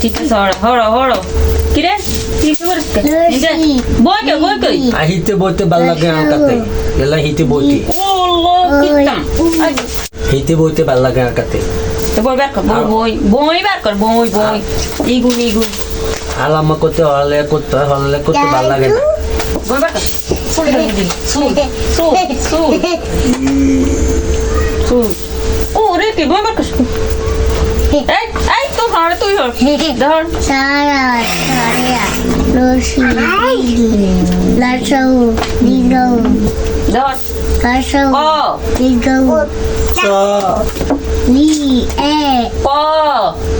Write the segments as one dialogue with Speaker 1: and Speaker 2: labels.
Speaker 1: ঠিক আছে হড়ো হড়ো হড়ো কিরে?
Speaker 2: বইতে ভালো লাগে আমার কাছে এলা হিতে বইতে। হিতে বইতে ভালো লাগে আমার
Speaker 1: বই বার কর বই বই বার কর বই বই। ইগুন ইগুন
Speaker 2: আমার করতে হলে করতে হয় হলে করতে ভালো লাগে না।
Speaker 1: বই বার কর। সুল দিদি সুল এই তো হাড় তুই হর ধর
Speaker 3: সারা সারা রশি লাসাউ দিগাউ
Speaker 1: ধর
Speaker 3: লাসাউ
Speaker 1: ক
Speaker 3: দিগাউ লি এ
Speaker 1: ক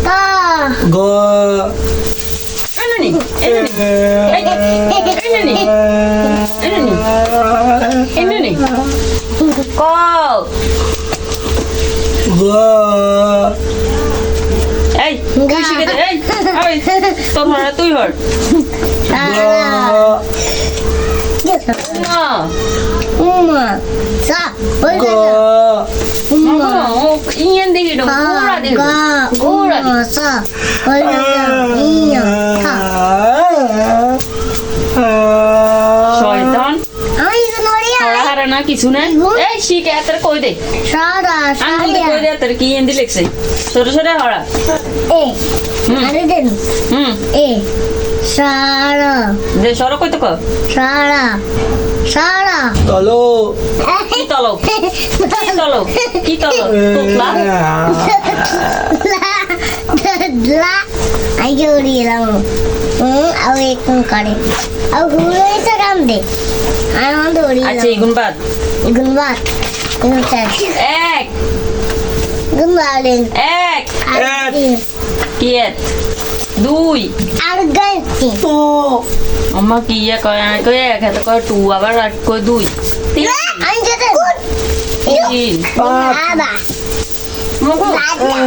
Speaker 3: তা
Speaker 2: গ
Speaker 1: এনে নি এনে নি এই এনে নি এনে নি এনে নি ক
Speaker 2: গ
Speaker 1: এই তুই শিখে দে। এই এই তোর হাড় তুই হর
Speaker 3: সারা উমা। সা বল উমা।
Speaker 1: ও ইয়েন দেখি তো দেখি
Speaker 3: সা ইয়া
Speaker 1: শয়তান।
Speaker 3: আমি নড়িয়া
Speaker 1: হারা না কিছু না। শিখে এত কই দে।
Speaker 3: সারা
Speaker 1: আঙ্গুল কই দে
Speaker 3: সারা
Speaker 1: কি হিন্দি লিখছে? ছোট ছোট হরা
Speaker 3: এ আরে দেন
Speaker 1: হুম।
Speaker 3: এ সারা
Speaker 1: দে সর কই তো ক
Speaker 3: সারা সারা
Speaker 2: চলো
Speaker 1: কি তলো কি তলো কি তলো তোতলা?
Speaker 3: লা আইগে উড়িলাম হুম আও একটু করে আও হুড়ে তো কাম দে
Speaker 1: আচ্ছা এগুন বাদ
Speaker 3: গুনবাত গুনবাত
Speaker 1: এক।
Speaker 3: গুনবালেন
Speaker 1: এক।
Speaker 3: আর
Speaker 1: কি? দুই।
Speaker 3: আর গাইতি
Speaker 2: তো
Speaker 1: আম্মা কি ইয়ে কয় কই এক হাতে কয় টু আবার আর কই দুই। তিন।
Speaker 3: আমি যেতে
Speaker 1: তিন।
Speaker 3: বাবা
Speaker 1: মগো
Speaker 3: এই।